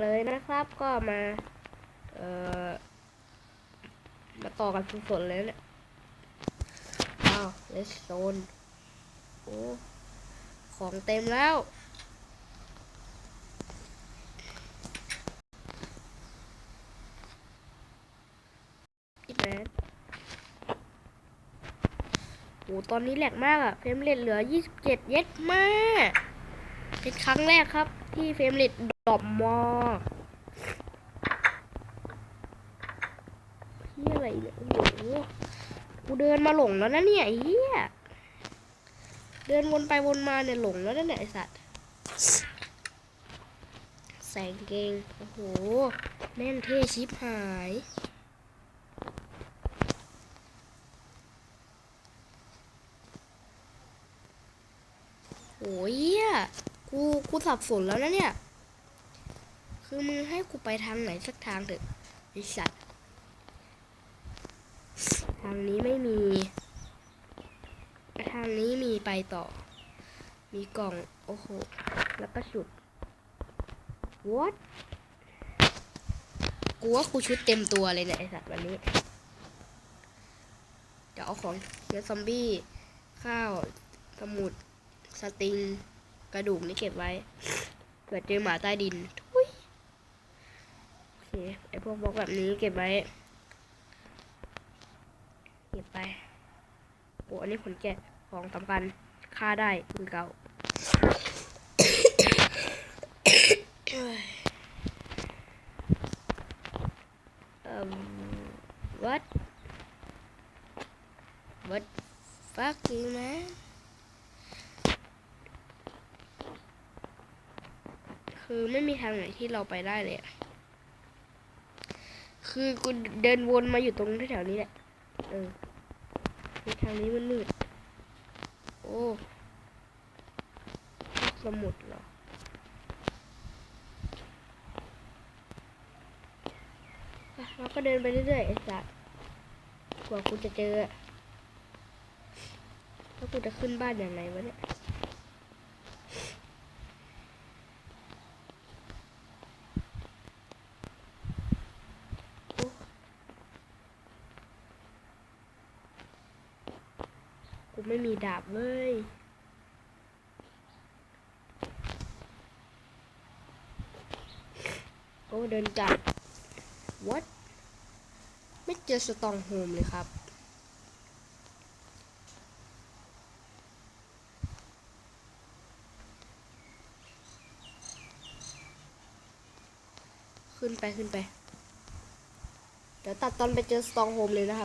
เลยนะครับก็มา เอ่อ มาต่อกันสดๆเลยเนี่ยอ้าวเลสโซนโอ้ของเต็มแล้วพี่แมนโอ้ตอนนี้แหลกมากอะเฟรมเรทเหลือ 27 เย็ดมาก เป็นครั้งแรกครับที่เฟรมเรท ดรอมากพี่อะไรเนี่ยโอ้โหกูเดินมาหลงแล้วนะเนี่ยเฮียเดินวนไปวนมาเนี่ยหลงแล้วนะเนี่ยไอสัตว์แสงเกงโอ้โหแม่งเท่ชิบหายโอ้ยเหี้ยกูกูสับสนแล้วนะเนี่ย คือมึงให้กูไปทางไหนสักทางเถอะไอสัตว์ทางนี้ไม่มี ทางนี้มีไปต่อ มีกล่อง โอ้โห แล้วก็ชุด what กูว่ากูชุดเต็มตัวเลยเนี่ยไอสัตว์วันนี้เดี๋ยวเอาของเนื้อซอมบี้ ข้าว สมุด สติง กระดูกนี่เก็บไว้เกิดเจอหมาใต้ดินทุย ไอพวกบล็อกแบบนี้เก็บไว้ เก็บไปโอ้อันนี้ขนแกะของสำคัญค่าได้คือเก่าเอ่อ what what fuck you man คือไม่มีทางไหนที่เราไปได้เลยอะ คือกูเดินวนมาอยู่ตรงแถวๆนี้แหละ เออในทางนี้มันมืด โอ้สมุดเหรออะเราก็เดินไปเรื่อยๆไอ้สัตว์กว่ากูจะเจอ แล้วกูจะขึ้นบ้านอย่างไรวะเนี่ย โอ้ กูไม่มีดาบเว้ยโอ้เดินจัด what ไม่เจอสตองโฮมเลยครับขึ้นไปขึ้นไป เดี๋ยวตัดตอนไปเจอสตองโฮมเลยนะครับ